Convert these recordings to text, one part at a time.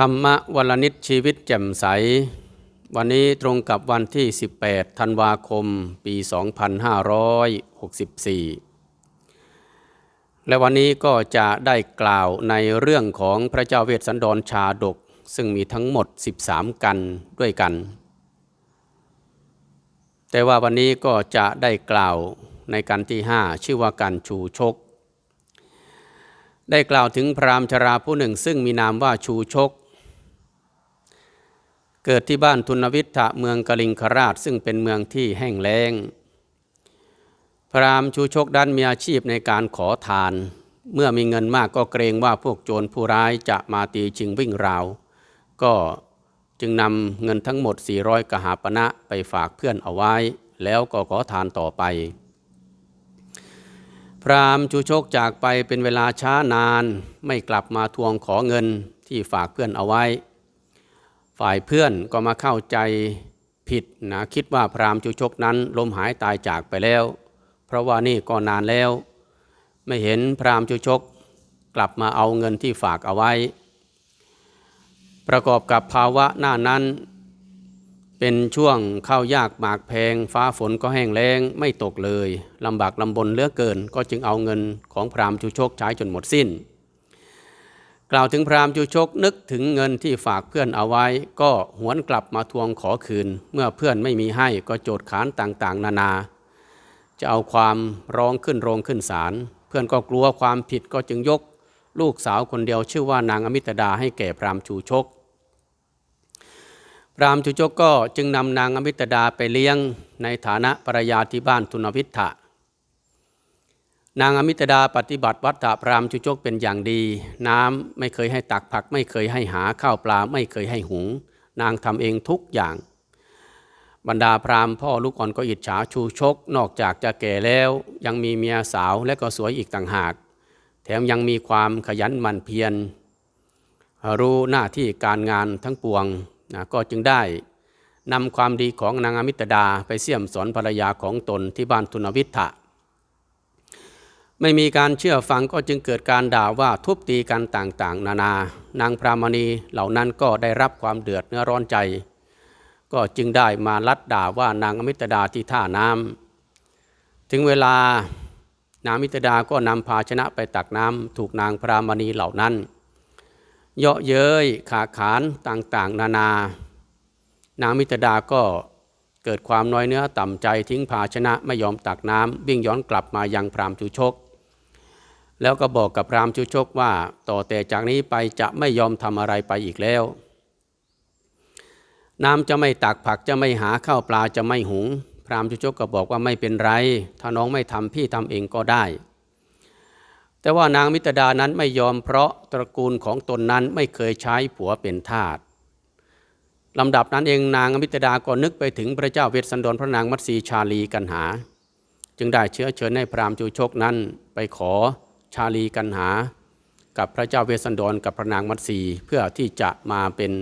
ธรรมวลนิตชีวิตแจ่มใส วันนี้ตรงกับวันที่ 18 ธันวาคม ปี 2564 และวันนี้ก็จะได้กล่าวในเรื่องของพระเจ้าเวสสันดรชาดก ซึ่งมีทั้งหมด 13 กันด้วยกัน แต่ว่าวันนี้ก็จะได้กล่าวในกันที่ 5 ชื่อว่ากันชูชกได้กล่าวถึงพราหมณ์ชราผู้หนึ่งซึ่งมีนามว่าชูชก เกิดที่บ้านทุนวิทธะเมืองกลิงคราชซึ่งเป็นเมืองที่แห้งแล้ง พราหมณ์ชูชกดันมีอาชีพในการขอทาน เมื่อมีเงินมากก็เกรงว่าพวกโจรผู้ร้ายจะมาตีชิงวิ่งราว ก็จึงนำเงินทั้งหมด 400 กหาปณะไปฝากเพื่อนเอาไว้ แล้วก็ขอทานต่อไป พราหมณ์ชูชกจากไปเป็นเวลาช้านาน ไม่กลับมาทวงขอเงินที่ฝากเพื่อนเอาไว้ ฝ่ายเพื่อนก็มาเข้าใจผิดนะคิดว่าพราหมณ์ชูชกนั้นล้มหายตายจากไปแล้ว เพราะว่านี่ก็นานแล้ว ไม่เห็นพราหมณ์ชูชกกลับมาเอาเงินที่ฝากเอาไว้ ประกอบกับภาวะหน้านั้น เป็นช่วงข้าวยากหมากแพง ฟ้าฝนก็แห้งแล้งไม่ตกเลยลำบากลำบนเลือเกิน ก็จึงเอาเงินของพราหมณ์ชูชกใช้จนหมดสิ้น กล่าวถึงพราหมณ์ชูชกนึกถึงเงินที่ฝากเพื่อนเอาไว้ ก็หวนกลับมาทวงขอคืน เมื่อเพื่อนไม่มีให้ก็โจดขานต่างๆ นานา จะเอาความร้องขึ้นโรงขึ้นศาลเพื่อนก็กลัวความผิดก็จึงยก ลูกสาวคนเดียวชื่อว่านางอมิตดาให้แก่พราหมณ์ชูชก พราหมณ์ชูชกก็จึงนำนางอมิตดาไปเลี้ยงในฐานะภรรยาที่บ้านทุนวิทธะ นางอมิตดาปฏิบัติวัตถะพรามชูชกเป็นอย่างดี น้ำไม่เคยให้ตักผัก ไม่เคยให้หาข้าวปลาไม่เคยให้หุง นางทำเองทุกอย่าง บรรดาพรามพ่อลูกอ่อนก็อิจฉาชูชก นอกจากจะแก่แล้ว ยังมีเมียสาวและก็สวยอีกต่างหาก แถมยังมีความขยันหมั่นเพียรรู้หน้าที่การงานทั้งปวงนะก็จึงได้นำความดีของนางอมิตดาไปเสี่ยมสอนภรรยาของตนที่บ้านทุนวิทธะ ไม่มีการเชื่อฟังก็จึงเกิดการด่าว่าทุบตีกันต่างๆ นานา นางพรามณีเหล่านั้นก็ได้รับความเดือดเนื้อร้อนใจ ก็จึงได้มาลัดด่าว่านางอมิตดาที่ท่าน้ำถึงเวลานางมิตดาก็นำภาชนะไปตักน้ำถูกนางพรามณีเหล่านั้น เยาะเย้ยขาขานต่างๆ นานา นางมิตรดาก็เกิดความน้อยเนื้อต่ำใจทิ้งภาชนะไม่ยอมตักน้ำวิ่งย้อนกลับมายังพรามจูชก แล้วก็บอกกับพรามจูชกว่าต่อแต่จากนี้ไปจะไม่ยอมทำอะไรไปอีกแล้ว น้ำจะไม่ตักผักจะไม่หาข้าวปลาจะไม่หุง พรามจูชกก็บอกว่าไม่เป็นไร ถ้าน้องไม่ทำพี่ทำเองก็ได้ แต่ว่านางมิตรดานั้นไม่ยอมเพราะตระกูลของตนนั้นไม่เคยใช้ผัวเป็นทาสลำดับนั้นเองนางมิตรดาก็นึกไปถึงพระเจ้าเวสสันดรพระนางมัตสีชาลีกันหา จึงได้เชื้อเชิญให้พรามณ์จูชกนั้นไปขอ ชาลีกันหา กับพระเจ้าเวสสันดรกับพระนางมัตสีเพื่อที่จะมาเป็น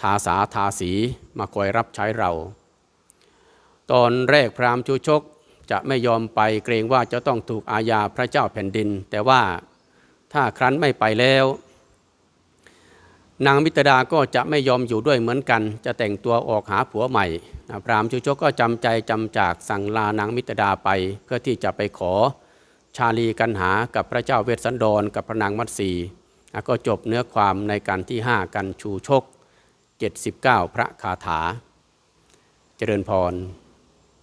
ทาสาทาสีมาคอยรับใช้เรา ตอนแรกพราหมณ์จูชกจะไม่ยอมไปเกรงว่าจะต้องถูกอาญาพระเจ้าแผ่นดิน แต่ว่าถ้าครั้นไม่ไปแล้ว นางมิตรดาก็จะไม่ยอมอยู่ด้วยเหมือนกัน จะแต่งตัวออกหาผัวใหม่พราหมณ์ชูชกก็จำใจจำจากสั่งลานางมิตรดาไปเพื่อที่จะไปขอ ชาลีกันหากับพระเจ้าเวสสันดรกับพระนางมัตสีก็จบเนื้อความในการที่ 5 กันชูชก 79 พระคาถา เจริญพร